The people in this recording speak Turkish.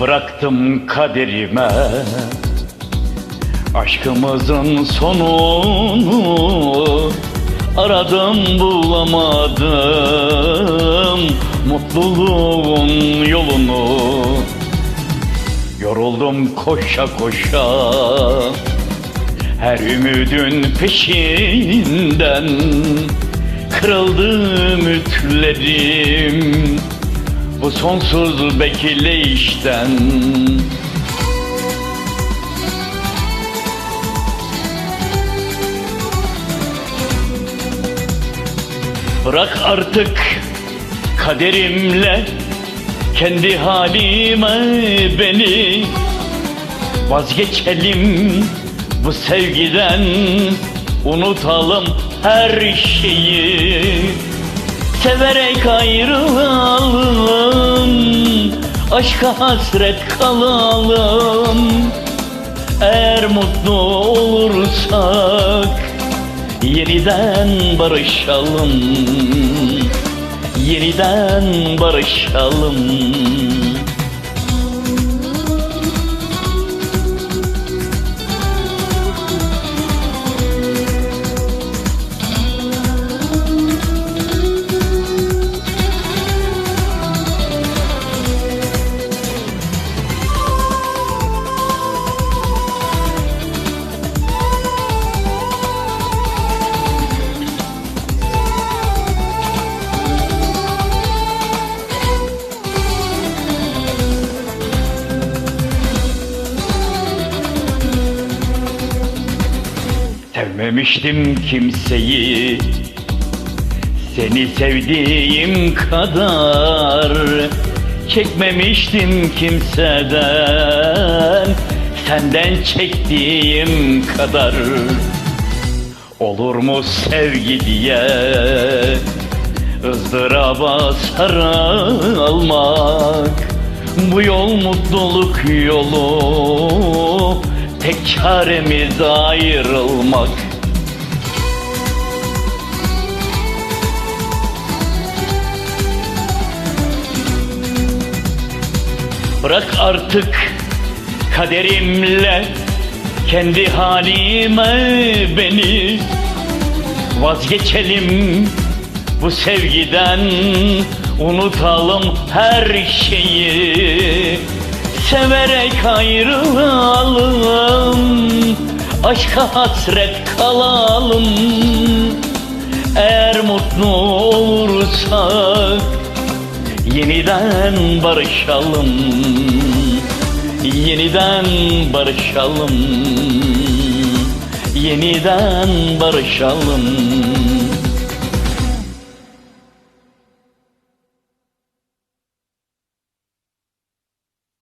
Bıraktım kaderime. Aşkımızın sonunu Aradım bulamadım Mutluluğun yolunu. Yoruldum koşa koşa Her ümidin peşinden Kırıldı ümitlerim Bu sonsuz bekleyişten Bırak artık kaderimle kendi halime beni. Vazgeçelim bu sevgiden unutalım her şeyi. Severek ayrılalım Aşka hasret kalalım. Eğer mutlu olursak Yeniden barışalım. Yeniden barışalım Sevmemiştim kimseyi. Seni sevdiğim kadar Çekmemiştim kimseden. Senden çektiğim kadar Olur mu sevgi diye ızdıraba sarılmak. Bu yol mutluluk yolu Tek çaremiz ayrılmak. Bırak artık kaderimle kendi halime beni. Vazgeçelim bu sevgiden unutalım her şeyi Severek ayrılalım Aşka hasret kalalım. Eğer mutlu olursak Yeniden barışalım Yeniden barışalım Yeniden barışalım